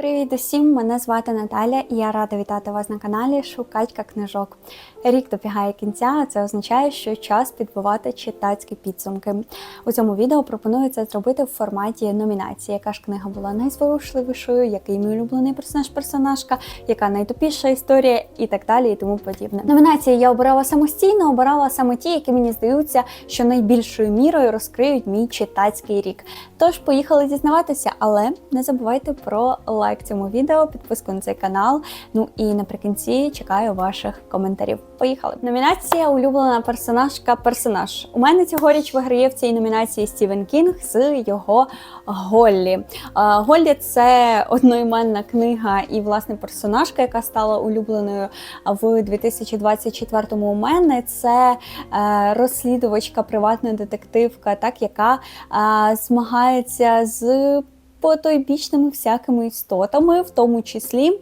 Привіт усім! Мене звати Наталя і я рада вітати вас на каналі Шукатька книжок. Рік добігає кінця, а це означає, що час підбивати читацькі підсумки. У цьому відео пропонується зробити в форматі номінації, яка ж книга була найзворушливішою, який мій улюблений персонаж-персонажка, яка найтупіша історія і так далі, і тому подібне. Номінації я обирала самостійно, обирала саме ті, які мені здаються, що найбільшою мірою розкриють мій читацький рік. Тож поїхали дізнаватися, але не забувайте про лайк цьому відео, підписку на цей канал. Ну і наприкінці чекаю ваших коментарів. Поїхали. Номінація улюблена персонажка персонаж. У мене цьогоріч виграє в цій номінації Стівен Кінг з його Голлі. Голлі це одноіменна книга і власне персонажка, яка стала улюбленою в 2024-му у мене. Це е, розслідувачка, приватна детективка, так яка е, змагається з потойбічними всякими істотами, в тому числі.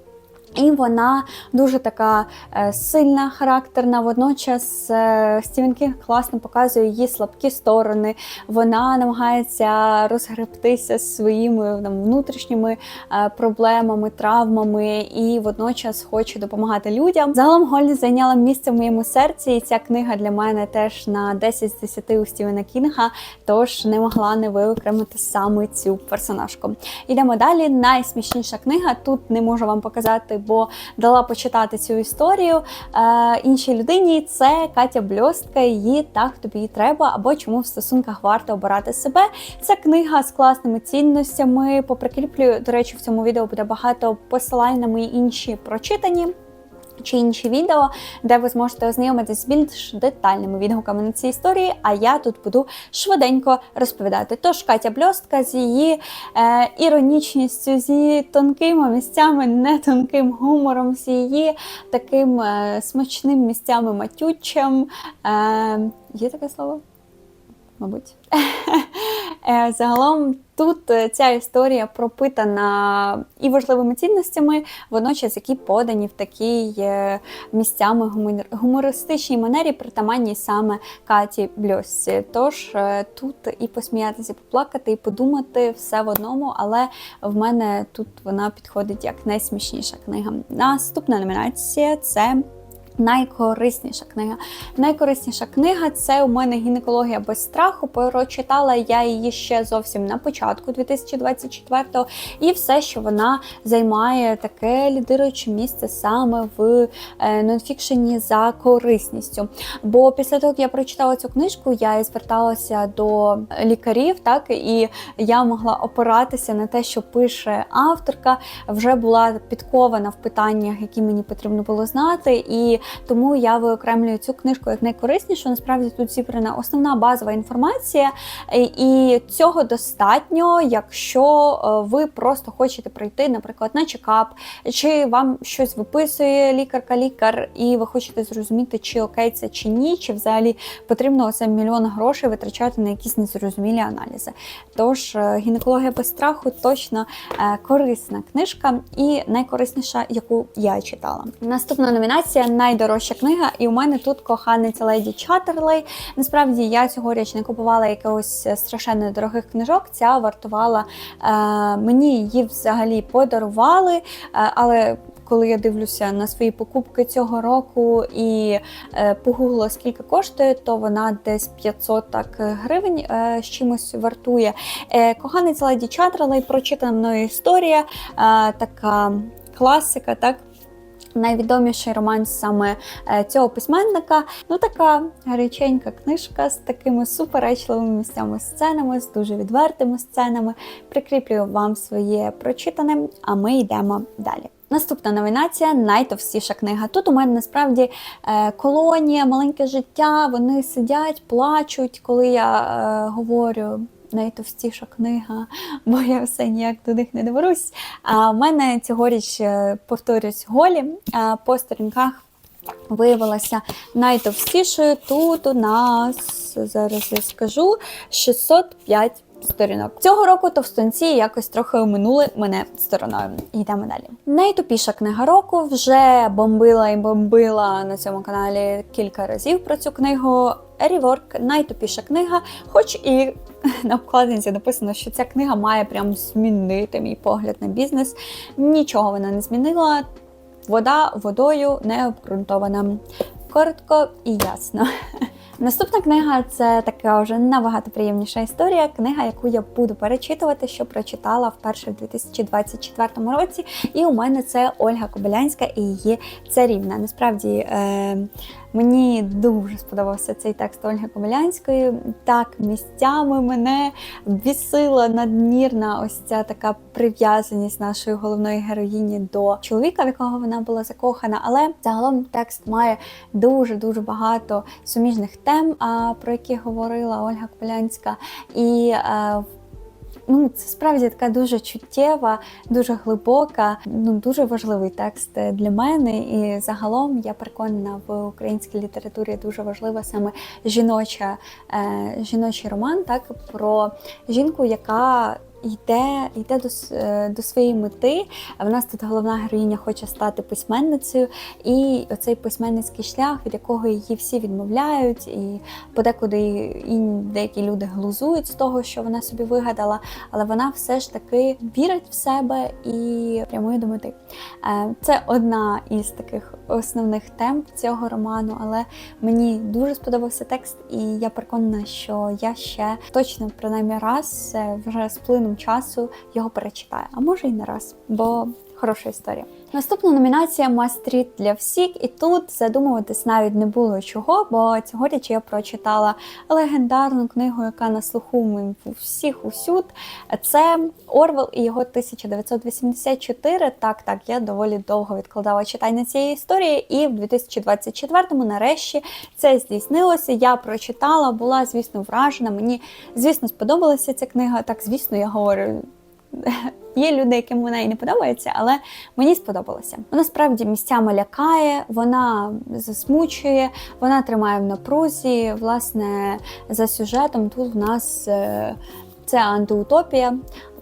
І вона дуже така е, сильна, характерна. Водночас е, Стівен Кінг класно показує її слабкі сторони. Вона намагається розгребтися своїми там, внутрішніми е, проблемами, травмами і водночас хоче допомагати людям. Загалом Голлі зайняла місце в моєму серці, і ця книга для мене теж на 10 з 10 у Стівена Кінга, тож не могла не виокремити саме цю персонажку. Ідемо далі. Найсмішніша книга. Тут не можу вам показати бо дала почитати цю історію е, іншій людині. Це Катя Бльостка. Її так тобі і треба, або чому в стосунках варто обирати себе. Це книга з класними цінностями. Поприкріплюю, до речі, в цьому відео буде багато посилань на мої інші прочитані чи інші відео, де ви зможете ознайомитись з більш детальними відгуками на ці історії. А я тут буду швиденько розповідати. Тож Катя Бльостка з її е, іронічністю, з її тонкими місцями, не тонким гумором, з її таким е, смачним місцями матючим. Е, є таке слово? Мабуть. Е, Загалом тут е, ця історія пропитана і важливими цінностями, водночас, які подані в такій е, місцями гумористичній манері, притаманній саме Каті Бльосці. Тож тут і посміятися, і поплакати, і подумати все в одному, але в мене тут вона підходить як найсмішніша книга. Наступна номінація це. Найкорисніша книга. Найкорисніша книга це у мене гінекологія без страху. Прочитала я її ще зовсім на початку 2024-го, і все, що вона займає таке лідируюче місце саме в е, нонфікшені за корисністю. Бо після того, як я прочитала цю книжку, я і зверталася до лікарів, так і я могла опиратися на те, що пише авторка, вже була підкована в питаннях, які мені потрібно було знати. І тому я виокремлюю цю книжку як найкориснішу. Насправді тут зібрана основна базова інформація, е, і цього достатньо, якщо е, ви просто хочете прийти, наприклад, на чекап, чи вам щось виписує лікарка-лікар, і ви хочете зрозуміти, чи окей це чи ні, чи взагалі потрібно оце мільйон грошей витрачати на якісь незрозумілі аналізи. Тож е, гінекологія без страху точно корисна книжка і найкорисніша, яку я читала. Наступна номінація найдорожча книга, і у мене тут коханець леді Чаттерлей. Насправді я цьогоріч не купувала якогось страшенно дорогих книжок. Ця вартувала е, мені її взагалі подарували, е, але коли я дивлюся на свої покупки цього року і е, погуглила, скільки коштує, то вона десь 500 так гривень е, з чимось вартує. Е, Коханець Леді Чатрелей, прочитана мною історія, е, така класика, так. Найвідоміший роман саме е, цього письменника. Ну, така гаряченька книжка з такими суперечливими місцями сценами, з дуже відвертими сценами. Прикріплюю вам своє прочитане, а ми йдемо далі. Наступна номінація найтовстіша книга. Тут у мене насправді е, колонія, маленьке життя. Вони сидять, плачуть, коли я е, говорю. Найтовстіша книга, бо я все ніяк до них не доберусь. А в мене цьогоріч е, повторюсь голі по сторінках. Виявилася найтовстішою. Тут у нас зараз я скажу 605 сторінок. Цього року товстунці якось трохи оминули мене стороною. Йдемо далі. Найтупіша книга року вже бомбила і бомбила на цьому каналі кілька разів про цю книгу. Ріворк найтупіша книга, хоч і на обкладинці написано, що ця книга має прям змінити мій погляд на бізнес. Нічого вона не змінила. Вода водою не обґрунтована. Коротко і ясно. Наступна книга це така вже набагато приємніша історія. Книга, яку я буду перечитувати, що прочитала вперше в 2024 році. І у мене це Ольга Кобилянська і її царівна. Насправді е, мені дуже сподобався цей текст Ольги Кобилянської. Так, місцями мене бісила надмірна ось ця така прив'язаність нашої головної героїні до чоловіка, в якого вона була закохана. Але загалом текст має дуже дуже багато суміжних тем, про які говорила Ольга Кобилянська. І е, Ну, це справді така дуже чуттєва, дуже глибока, ну дуже важливий текст для мене. І загалом я переконана в українській літературі дуже важлива саме жіноча, е, жіночий роман, так про жінку, яка йде, йде до, е, до своєї мети. В нас тут головна героїня хоче стати письменницею, і оцей письменницький шлях, від якого її всі відмовляють, і подекуди і деякі люди глузують з того, що вона собі вигадала, але вона все ж таки вірить в себе і прямує до мети. Е, Це одна із таких основних тем цього роману, але мені дуже сподобався текст, і я переконана, що я ще точно принаймні раз е, вже з плином часу його перечитаю, а може і не раз, бо хороша історія. Наступна номінація Мастріт для всіх, і тут задумуватись навіть не було чого, бо цьогоріч я прочитала легендарну книгу, яка на слуху всіх усюд. Це Орвел і його 1984. Так, так, я доволі довго відкладала читання цієї історії, і в 2024-му нарешті це здійснилося. Я прочитала, була, звісно, вражена. Мені, звісно, сподобалася ця книга. Так, звісно, я говорю. Є люди, яким вона і не подобається, але мені сподобалося. Вона справді місцями лякає, вона засмучує, вона тримає в напрузі. Власне, за сюжетом тут в нас е, це антиутопія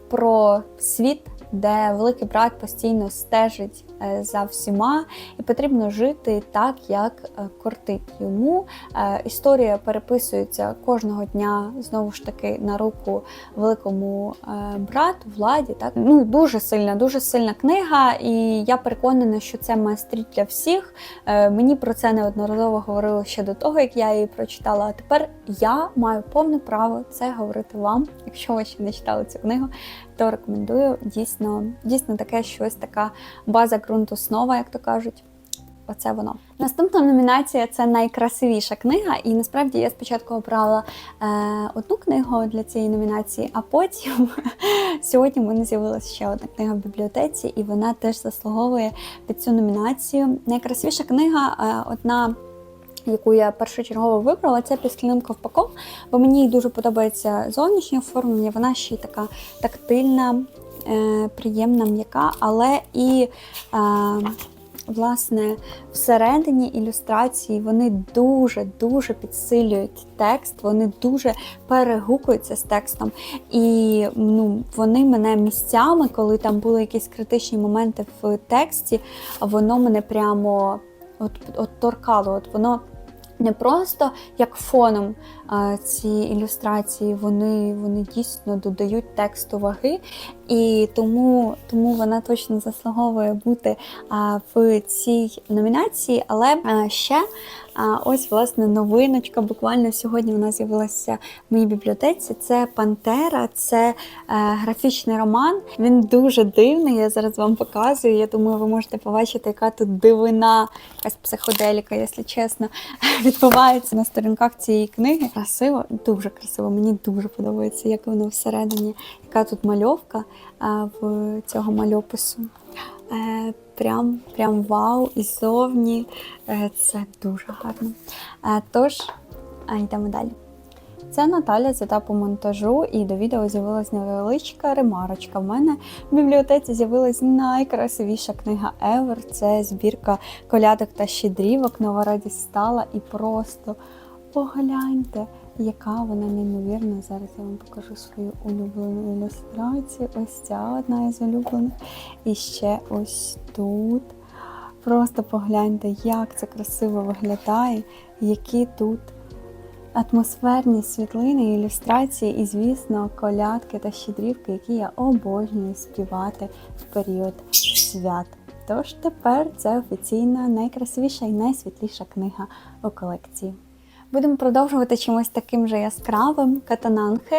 про світ, де великий брат постійно стежить е, за всіма, і потрібно жити так, як е, кортить йому. Е, Історія переписується кожного дня знову ж таки на руку великому брату, владі. Так ну дуже сильна, дуже сильна книга, і я переконана, що це майстріт для всіх. Мені про це неодноразово говорили ще до того, як я її прочитала. А тепер я маю повне право це говорити вам. Якщо ви ще не читали цю книгу, то рекомендую дійсно, дійсно таке щось, така база ґрунту основа, як то кажуть. Оце воно. Наступна номінація це найкрасивіша книга. І насправді я спочатку обрала е, одну книгу для цієї номінації, а потім сьогодні в мене з'явилася ще одна книга в бібліотеці, і вона теж заслуговує під цю номінацію. Найкрасивіша книга е, одна. Яку я першочергово вибрала, це під скляним ковпаком, бо мені дуже подобається зовнішнє оформлення. Вона ще й така тактильна, е, приємна, м'яка, але і е, власне всередині ілюстрації вони дуже-дуже підсилюють текст, вони дуже перегукуються з текстом. І ну, вони мене місцями, коли там були якісь критичні моменти в тексті, воно мене прямо от, от торкало. От воно не просто як фоном ці ілюстрації, вони, вони дійсно додають тексту ваги, і тому, тому вона точно заслуговує бути а, в цій номінації. Але а, ще а, ось власне новиночка. Буквально сьогодні вона з'явилася в моїй бібліотеці. Це Пантера, це е, графічний роман. Він дуже дивний. Я зараз вам показую. Я думаю, ви можете побачити, яка тут дивина, якась психоделіка, якщо чесно, відбувається на сторінках цієї книги. Красиво, дуже красиво. Мені дуже подобається, як воно всередині, яка тут мальовка в цього мальопису. Е, Прям, прям вау, і зовні е, це дуже гарно. Е, Тож, йдемо далі. Це Наталя з етапу монтажу, і до відео з'явилась невеличка ремарочка. В мене в бібліотеці з'явилась найкрасивіша книга Ever. Це збірка колядок та щедрівок. Нова радість стала і просто погляньте. Яка вона неймовірна. Зараз я вам покажу свою улюблену ілюстрацію. Ось ця одна із улюблених. І ще ось тут. Просто погляньте, як це красиво виглядає, які тут атмосферні світлини, ілюстрації і, звісно, колядки та щедрівки, які я обожнюю співати в період свят. Тож тепер це офіційна найкрасивіша і найсвітліша книга у колекції. Будемо продовжувати чимось таким же яскравим. Катананхи.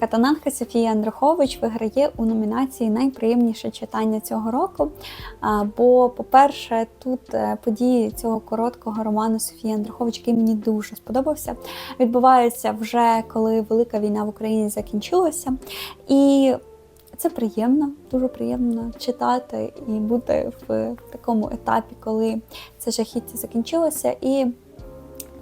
Катананхи Софія Андрухович виграє у номінації Найприємніше читання цього року. Бо, по-перше, тут е, події цього короткого роману Софії Андрухович, який мені дуже сподобався, відбуваються вже коли велика війна в Україні закінчилася. І це приємно, дуже приємно читати і бути в такому етапі, коли це жахіття закінчилося. І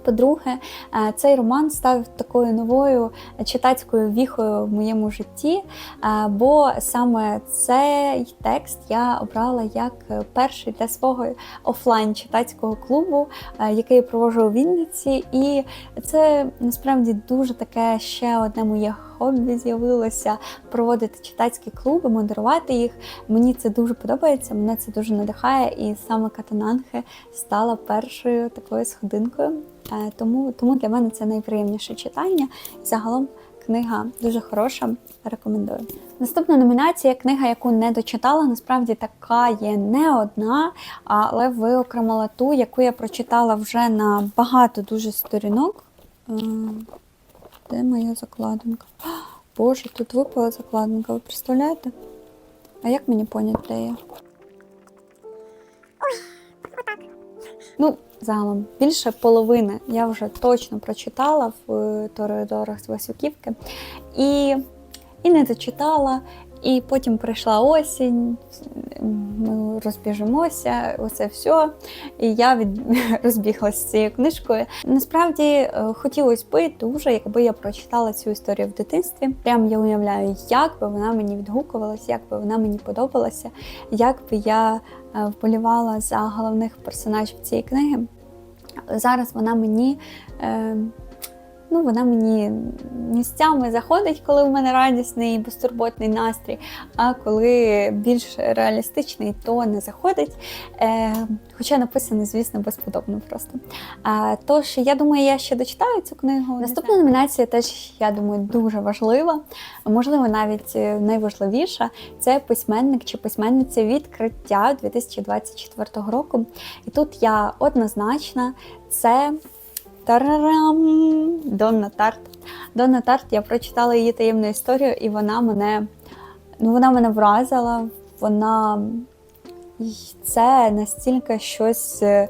по-друге, е, цей роман став такою новою читацькою віхою в моєму житті, е, бо саме цей текст я обрала як перший для свого офлайн читацького клубу, е, який я проводжу у Вінниці. І це насправді дуже таке ще одне моє хобі з'явилося проводити читацькі клуби, модерувати їх. Мені це дуже подобається, мене це дуже надихає, і саме Катананхи стала першою такою сходинкою. Е, Тому, тому для мене це найприємніше читання. Загалом книга дуже хороша, рекомендую. Наступна номінація книга, яку не дочитала. Насправді така є не одна, але виокремила ту, яку я прочитала вже на багато дуже сторінок. Е, Де моя закладинка? Боже, тут випала закладинка, ви представляєте? А як мені поняти, де я? Ну, загалом, більше половини я вже точно прочитала в е, з Васюківки. І, і не дочитала. І потім прийшла осінь, ми розбіжимося, оце все. І я від... розбіглася з цією книжкою. Насправді е, хотілося би дуже, якби я прочитала цю історію в дитинстві. Прям я уявляю, як би вона мені відгукувалася, як би вона мені подобалася, як би я е, вболівала за головних персонажів цієї книги. Зараз вона мені. Е, Ну, вона мені місцями заходить, коли в мене радісний і безтурботний настрій, а коли більш реалістичний, то не заходить. Е, Хоча написано, звісно, безподобно просто. А, Тож, я думаю, я ще дочитаю цю книгу. Наступна номінація теж, я думаю, дуже важлива, можливо, навіть е, найважливіша. Це письменник чи письменниця відкриття 2024 року. І тут я однозначна, це. Тарарам! Донна Тарт. Донна Тарт, я прочитала її таємну історію, і вона мене ну, вона мене вразила. Вона це настільки щось е,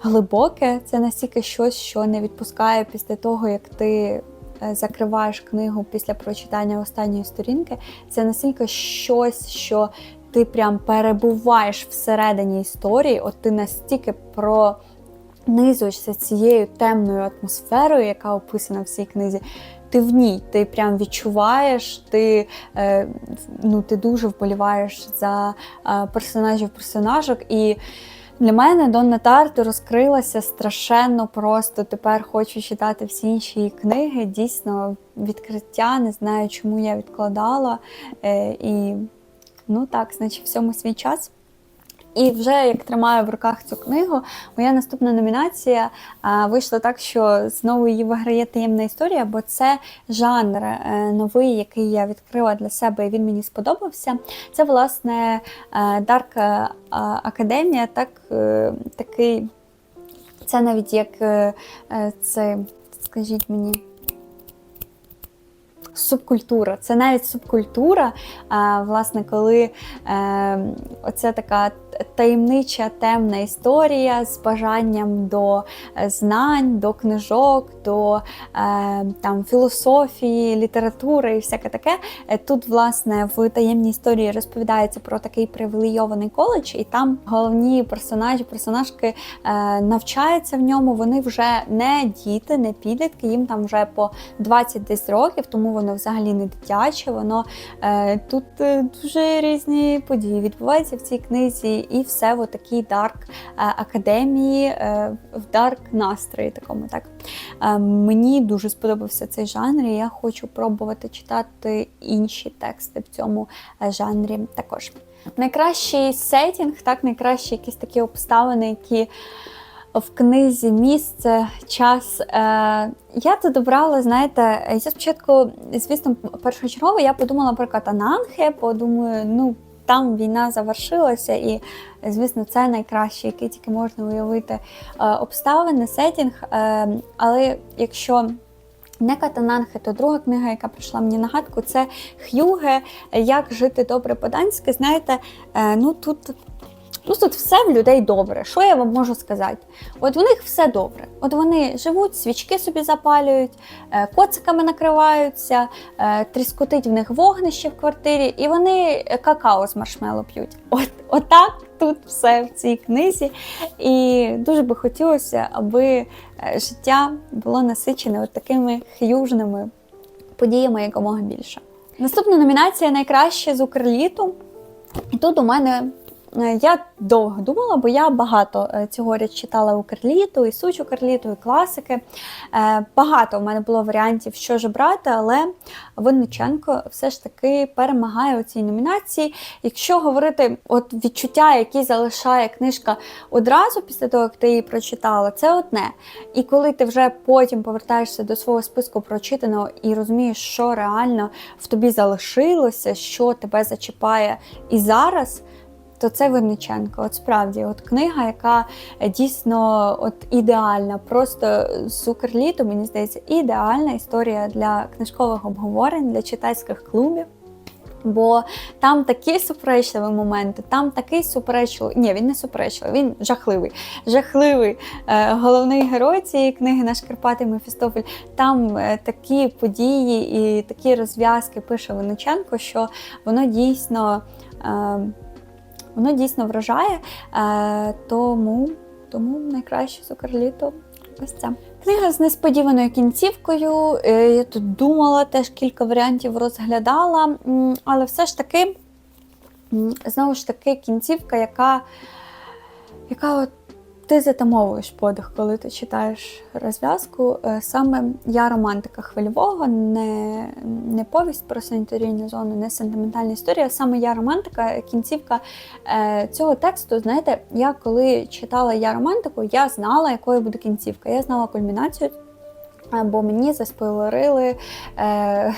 глибоке, це настільки щось, що не відпускає після того, як ти е, закриваєш книгу після прочитання останньої сторінки. Це настільки щось, що ти прям перебуваєш всередині історії, от ти настільки про низуєшся цією темною атмосферою, яка описана в цій книзі. Ти в ній, ти прям відчуваєш, ти е, ну, ти дуже вболіваєш за е, персонажів персонажок. І для мене Донна Тарт розкрилася страшенно просто. Тепер хочу читати всі інші книги. Дійсно, відкриття, не знаю, чому я відкладала. Е, і ну так, значить, всьому свій час. І вже як тримаю в руках цю книгу, моя наступна номінація вийшла так, що знову її виграє таємна історія, бо це жанр е, новий, який я відкрила для себе, і він мені сподобався. Це, власне, Дарк Академія, так, е, такий, це навіть як е, е, це, скажіть мені. Субкультура, це навіть субкультура, а, власне, коли е, оця така таємнича темна історія з бажанням до е, знань, до книжок, до е, там, філософії, літератури і всяке таке. Е, тут, власне, в таємній історії розповідається про такий привілейований коледж, і там головні персонажі, персонажки навчаються в ньому. Вони вже не діти, не підлітки, їм там вже по 20 десь років, тому воно взагалі не дитяче. Воно тут дуже різні події відбуваються в цій книзі. І все в такій дарк е, академії, е, в дарк настрої такому. так. Е, Мені дуже сподобався цей жанр, і я хочу пробувати читати інші тексти в цьому жанрі також. Найкращий сетінг, так, найкращі якісь такі обставини, які в книзі місце, час. Я тут обрала, знаєте, я спочатку, звісно, першочергово я подумала про Катананхе, подумаю, ну. Там війна завершилася, і, звісно, це найкраще, яке тільки можна уявити е, обставини, сетінг. Е, але якщо не катананхи, то друга книга, яка прийшла мені на гадку, це Х'юге Як жити добре по-данськи. Знаєте, е, ну тут. Ну, тут все в людей добре. Що я вам можу сказати? От у них все добре. От вони живуть, свічки собі запалюють, е, коциками накриваються, е, тріскотить в них вогнище в квартирі, і вони какао з маршмело п'ють. От, Отак тут все в цій книзі. І дуже би хотілося, аби е, життя було насичене от такими х'южними подіями якомога більше. Наступна номінація найкраще з Укрліту. І тут у мене Е, Я довго думала, бо я багато е, цьогоріч читала Укрліту, і Суч Укрліту, і класики. Е, Багато у мене було варіантів, що ж брати, але Винниченко все ж таки перемагає у цій номінації. Якщо говорити от відчуття, які залишає книжка одразу після того, як ти її прочитала, це одне. І коли ти вже потім повертаєшся до свого списку прочитаного і розумієш, що реально в тобі залишилося, що тебе зачіпає і зараз то це Винниченко. От справді, от книга, яка дійсно от ідеальна, просто суперліто, мені здається, ідеальна історія для книжкових обговорень, для читацьких клубів. Бо там такі суперечливі моменти, там такий суперечливий, ні, він не суперечливий, він жахливий. Жахливий е, головний герой цієї книги, наш Карпатий Мефістофель. Там е, такі події і такі розв'язки пише Винниченко, що воно дійсно. Е, Воно дійсно вражає, е, тому тому найкраще сукарліто ось це. Книга з несподіваною кінцівкою. Е, я тут думала, теж кілька варіантів розглядала, але все ж таки, знову ж таки, кінцівка, яка, яка от ти затамовуєш подих, коли ти читаєш розв'язку. Е, саме я романтика хвильового, не не повість про санітарійну зону, не сентиментальна історія. Саме я романтика, кінцівка е, цього тексту, знаєте, я коли читала я романтику, я знала, якою буде кінцівка. Я знала кульмінацію Бо мені заспойлерили е,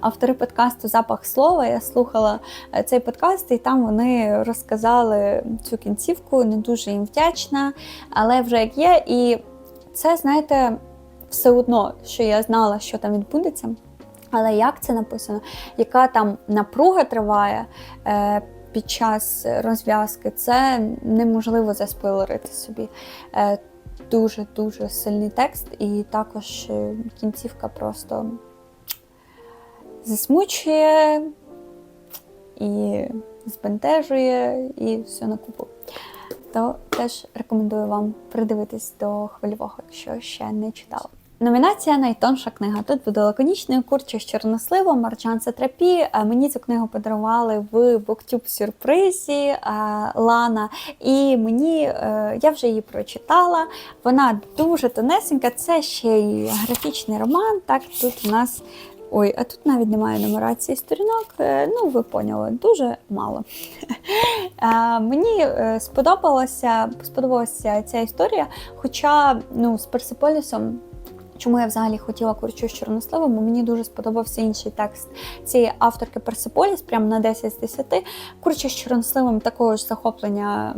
автори подкасту Запах слова. Я слухала е, цей подкаст, і там вони розказали цю кінцівку, не дуже їм вдячна, але вже як є. І це, знаєте, все одно, що я знала, що там відбудеться. Але як це написано, яка там напруга триває е, під час розв'язки, це неможливо заспойлерити собі. Е, дуже-дуже сильний текст, і також е, кінцівка просто засмучує і збентежує, і все на купу. То теж рекомендую вам придивитись до хвильового, якщо ще не читала. Номінація найтонша книга. Тут буде лаконічною курча з чорносливом, Марчан Сатрапі. Мені цю книгу подарували в Боктюб сюрпризі Лана. І мені е, я вже її прочитала. Вона дуже тонесенька. Це ще й графічний роман. Так, тут у нас. Ой, а тут навіть немає нумерації сторінок. Е, ну, ви поняли, дуже мало. Мені е, сподобалася сподобалася ця історія, хоча ну, з Персиполісом Чому я взагалі хотіла курчу з чорносливом, бо мені дуже сподобався інший текст цієї авторки Персиполіс, прямо на 10 з 10. Курча з чорносливом такого ж захоплення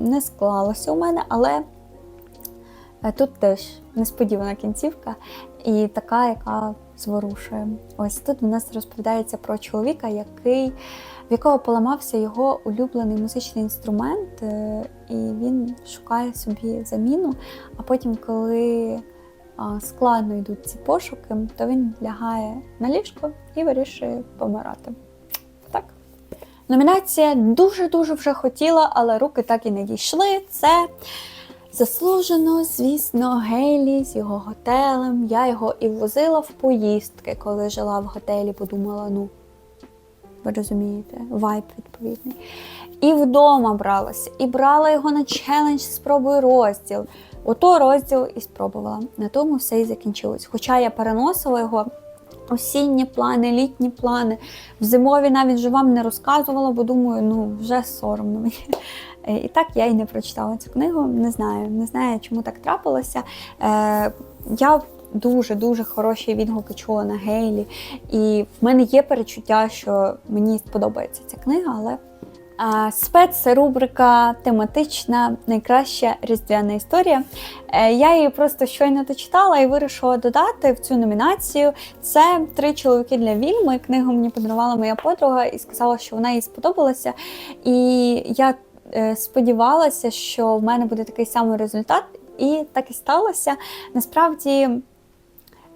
не склалося у мене, але е, тут теж несподівана кінцівка і така, яка зворушує. Ось тут у нас розповідається про чоловіка, який, в якого поламався його улюблений музичний інструмент, е, і він шукає собі заміну. А потім, коли складно йдуть ці пошуки, то він лягає на ліжко і вирішує помирати. Так. Номінація дуже-дуже вже хотіла, але руки так і не дійшли. Це заслужено, звісно, Гейлі з його готелем. Я його і возила в поїздки, коли жила в готелі, подумала, ну. Ви розумієте, вайб відповідний. і вдома бралася, і брала його на челендж спробуй розділ. Ото розділ і спробувала. На тому все і закінчилось. Хоча я переносила його. Осінні плани, літні плани. В зимові навіть же вам не розказувала, бо думаю, ну вже соромно мені. Е, І так я і не прочитала цю книгу. Не знаю, не знаю, чому так трапилося. Е, Я дуже-дуже хороші відгуки чула на Гейлі, і в мене є перечуття, що мені сподобається ця книга, але. А, Спецрубрика тематична, найкраща різдвяна історія. Е, Я її просто щойно дочитала і вирішила додати в цю номінацію. Це три чоловіки для вільми. Книгу мені подарувала моя подруга і сказала, що вона їй сподобалася. І я е, сподівалася, що в мене буде такий самий результат, і так і сталося. Насправді.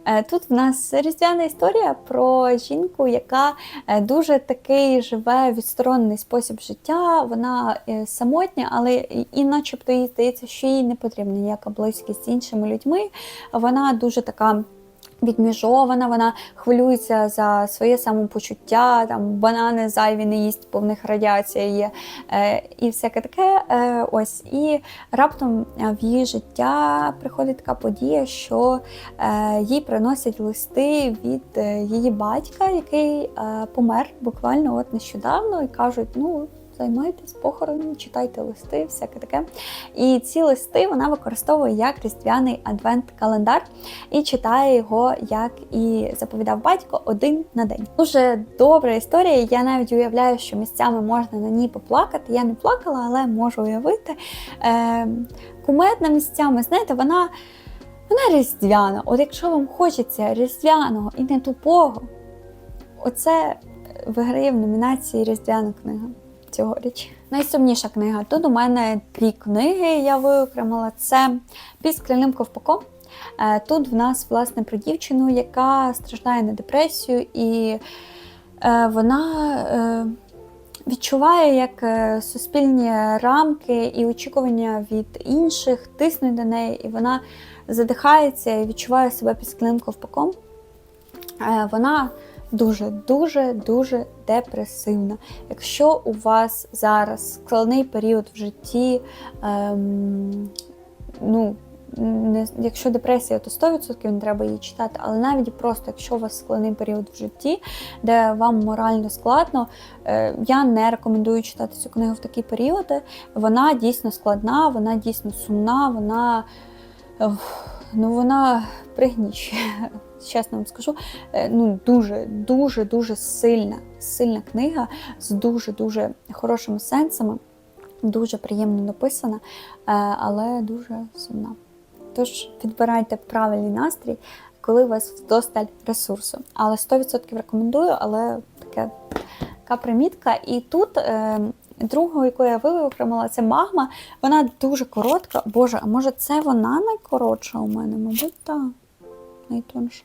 Е, Тут в нас різдвяна історія про жінку, яка е, дуже такий живе відсторонений спосіб життя. Вона е, самотня, але і начебто їй здається, що їй не потрібна ніяка близькість з іншими людьми. Вона дуже така. Відміжована, вона хвилюється за своє самопочуття, там банани зайві не їсть, бо в них радіація є, е, і всяке таке. Е, ось і раптом е, в її життя приходить така подія, що е, їй приносять листи від е, її батька, який е, помер буквально от нещодавно, і кажуть, ну. Займайтесь похороном, читайте листи, всяке таке. І ці листи вона використовує як різдвяний адвент-календар і читає його, як і заповідав батько, один на день. Дуже добра історія. Я навіть уявляю, що місцями можна на ній поплакати. Я не плакала, але можу уявити. Е, кумедна місцями, знаєте, вона, вона різдвяна. От якщо вам хочеться різдвяного і не тупого, оце виграє в номінації Різдвяна книга цьогоріч. Найсумніша книга. Тут у мене дві книги я виокремила. Це під скляним ковпаком. Е, Тут в нас власне про дівчину, яка страждає на депресію, і е, вона е, відчуває, як суспільні рамки і очікування від інших тиснуть до неї, і вона задихається і відчуває себе під скляним ковпаком. Вона дуже, дуже, дуже депресивна. Якщо у вас зараз складний період в житті, ем, ну, не, якщо депресія, то 100% не треба її читати, але навіть просто, якщо у вас складний період в житті, де вам морально складно, е, я не рекомендую читати цю книгу в такі періоди. Вона дійсно складна, вона дійсно сумна, вона. Ну, вона пригнічує, чесно вам скажу. Е, Ну, дуже, дуже, сильна, сильна книга з дуже-дуже хорошими сенсами, дуже приємно написана, е, але дуже сумна. Тож підбирайте правильний настрій, коли у вас вдосталь ресурсу. Але 100% рекомендую, але таке, така примітка. І тут. Е, Другу, яку я виокремила, це магма. Вона дуже коротка. Боже, а може це вона найкоротша у мене? Мабуть, так. Найтонша.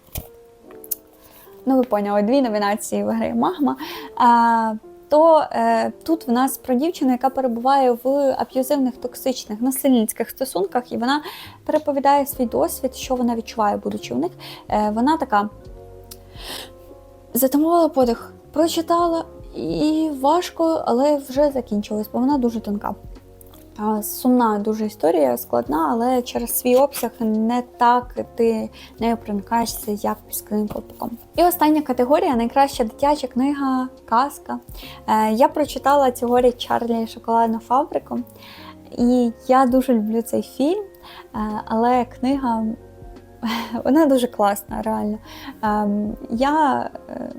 Ну, ви поняли, дві номінації виграє магма. А, то е, тут в нас про дівчину, яка перебуває в аб'юзивних, токсичних, насильницьких стосунках, і вона переповідає свій досвід, що вона відчуває, будучи в них. Е, вона така затамувала подих, прочитала і важко, але вже закінчилось, бо вона дуже тонка. Сумна дуже історія, складна, але через свій обсяг не так ти нею проникаєшся, як під скляним. І остання категорія найкраща дитяча книга казка. Е, я прочитала цьогоріч Чарлі Шоколадну фабрику, і я дуже люблю цей фільм, е, але книга вона дуже класна, реально. Ем, Я е,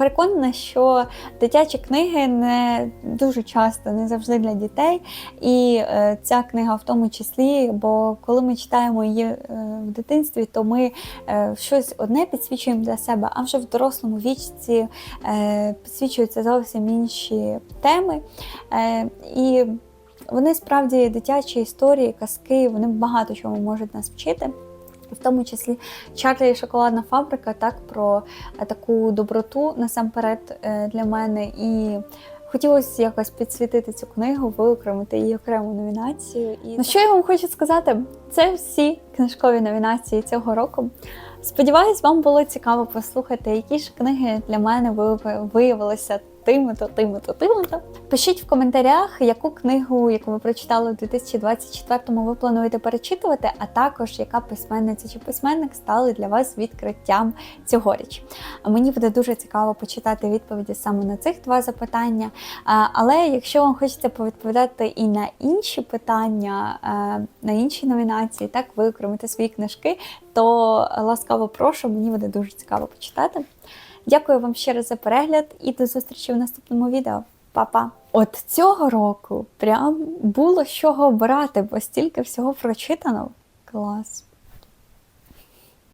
переконана, що дитячі книги не дуже часто, не завжди для дітей. І е, ця книга в тому числі, бо коли ми читаємо її е, в дитинстві, то ми е, щось одне підсвічуємо для себе, а вже в дорослому вічці підсвічуються зовсім інші теми. І вони справді дитячі історії, казки, вони багато чого можуть нас вчити. В тому числі Чарлі і шоколадна фабрика так про е, таку доброту насамперед е, для мене. І хотілося якось підсвітити цю книгу, виокремити її окрему номінацію. І ну, що я вам хочу сказати? Це всі книжкові номінації цього року. Сподіваюсь, вам було цікаво послухати, які ж книги для мене виявилися тими-то, тими-то, тими-то. Пишіть в коментарях, яку книгу, яку ви прочитали у 2024-му, ви плануєте перечитувати, а також яка письменниця чи письменник стали для вас відкриттям цьогоріч. Мені буде дуже цікаво почитати відповіді саме на цих два запитання. Але якщо вам хочеться повідповідати і на інші питання, е, на інші номінації, так виокремити свої книжки, то ласкаво прошу, мені буде дуже цікаво почитати. Дякую вам ще раз за перегляд і до зустрічі в наступному відео. Па-па! От цього року прям було з чого обирати, бо стільки всього прочитано. Клас!